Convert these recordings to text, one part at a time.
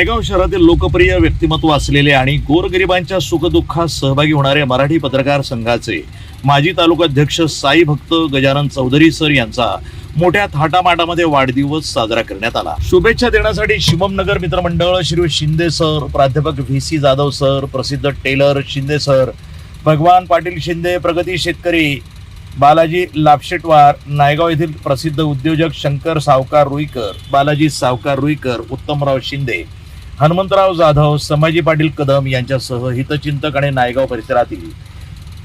नायगाव शहरातील लोकप्रिय व्यक्तिमत्व असलेले आणि गोरगरिबांच्या सुखदुःखात सहभागी होणारे मराठी पत्रकार संघाचे माजी तालुकाध्यक्ष साई भक्त गजानन चौधरी सर यांचा मोठ्या थाटामाटामध्ये वाढदिवस साजरा करण्यात आला. शुभेच्छा देण्यासाठी शिवम नगर मित्रमंडळ श्री शिंदे सर प्राध्यापक व्ही सी जाधव सर प्रसिद्ध टेलर शिंदे सर भगवान पाटील शिंदे प्रगती शेतकरी बालाजी लापशेटवार नायगाव येथील प्रसिद्ध उद्योजक शंकर सावकार रुईकर बालाजी सावकार रुईकर उत्तमराव शिंदे हनुमंतराव जाधव संभाजी पाटील कदम यांच्यासह हितचिंतक आणि नायगाव परिसरातील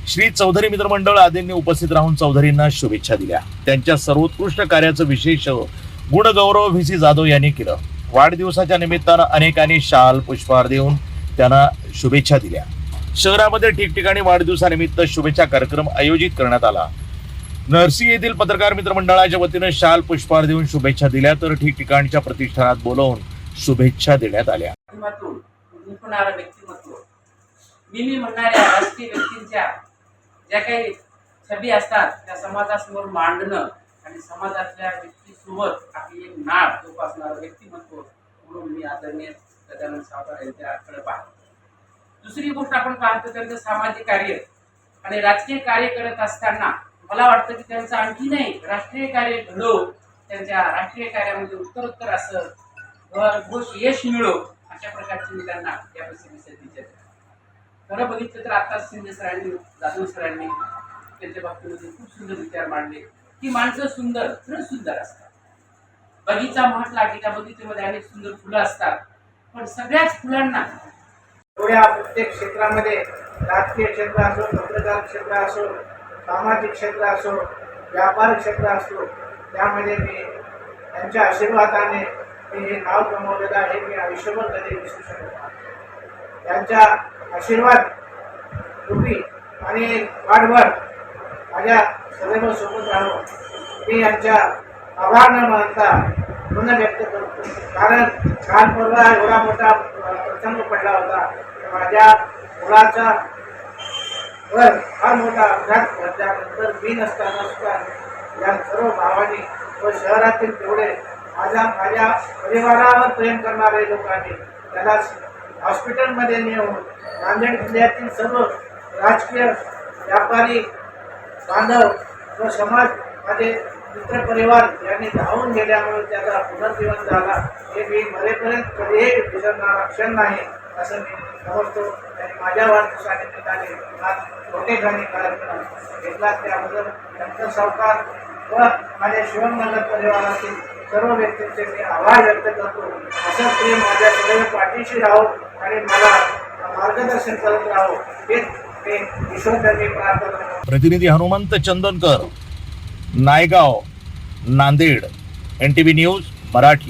श्री चौधरी मित्रमंडळ आदींनी उपस्थित राहून चौधरींना शुभेच्छा दिल्या. त्यांच्या सर्वोत्कृष्ट कार्याचं विशेष गुणगौरव व्ही सी जाधव यांनी केलं. वाढदिवसाच्या निमित्तानं अनेकांनी शाल पुष्पहार देऊन त्यांना शुभेच्छा दिल्या. शहरामध्ये ठिकठिकाणी वाढदिवसानिमित्त शुभेच्छा कार्यक्रम आयोजित करण्यात आला. नरसी येथील पत्रकार मित्र मंडळाच्या वतीनं शाल पुष्पहार देऊन शुभेच्छा दिल्या तर ठिकठिकाणच्या प्रतिष्ठानात बोलवून शुभेच्छा देण्यात आल्या. मी मी म्हणणाऱ्या राजकीय व्यक्तींच्या ज्या काही छबी असतात त्या समाजासमोर मांडणं आणि समाजातल्या व्यक्तीसोबत आपली एक नाळ जोपासणारं व्यक्तिमत्व म्हणून मी आदरणीय गजानन सावकार यांच्याकडे पाहतो. दुसरी गोष्ट आपण पाहतो त्यांचं सामाजिक कार्य आणि राजकीय कार्य करत असताना मला वाटतं की त्यांचं आणखी नाही राष्ट्रीय कार्य घडव त्यांच्या राष्ट्रीय कार्यामध्ये उत्तरोत्तर असं घोष यश मिळो अशा प्रकारची मी त्यांना या प्रसंगी खरं बघितलं तर आताच शिंदे सरांनी जाधव सरांनी त्यांच्या बाबतीमध्ये खूप सुंदर विचार मांडले. की माणसं सुंदर खरंच सुंदर असतात. बगीचा म्हटला की त्या बगीचेमध्ये अनेक सुंदर फुलं असतात. पण सगळ्याच फुलांना एवढ्या प्रत्येक क्षेत्रामध्ये राजकीय क्षेत्र असो पत्रकार क्षेत्र असो सामाजिक क्षेत्र असो व्यापार क्षेत्र असो त्यामध्ये मी त्यांच्या आशीर्वादाने मी हे नाव कमवलेलं आहे मी आयुष्यभर कधी विसरू शकत नाही. त्यांच्या आशीर्वाद रूपी आणि वाढभर माझ्या सदैव सोबत राहावं मी यांच्या आभार न मानता ऋण व्यक्त करतो. कारण काल परवा एवढा मोठा प्रसंग पडला होता. माझ्या मुलाचा वर फार मोठा अपघात घडल्यानंतर मी नसताना सुद्धा या सर्व भावांनी व शहरातील तेवढे माझ्या माझ्या परिवारावर प्रेम करणारे लोकांनी त्याला हॉस्पिटलमध्ये नेऊन नांदेड जिल्ह्यातील सर्व राजकीय व्यापारी बांधव व समाज माझे मित्रपरिवार यांनी धावून गेल्यामुळे त्याचा पुनर्जीवन झाला. हे मी मरेपर्यंत कधीही विसरणारा क्षण नाही असं मी समजतो. आणि माझ्या वाढदिवसानिमित्ताने आज मोठेखानी कार्यक्रम घेतला त्याबद्दल शंकर सावकार व माझ्या शिवमंगल परिवारातील सर्व व्यक्तींचे मी आभार व्यक्त करतो. असं प्रेम माझ्या सदैव पाठीशी राहो आणि मला मार्गदर्शन करत राहो. हेच मी ईश्वरचरणी प्रार्थना प्रतिनिधी Hanumant Chandankar Naigaon Nanded N T V news Marathi.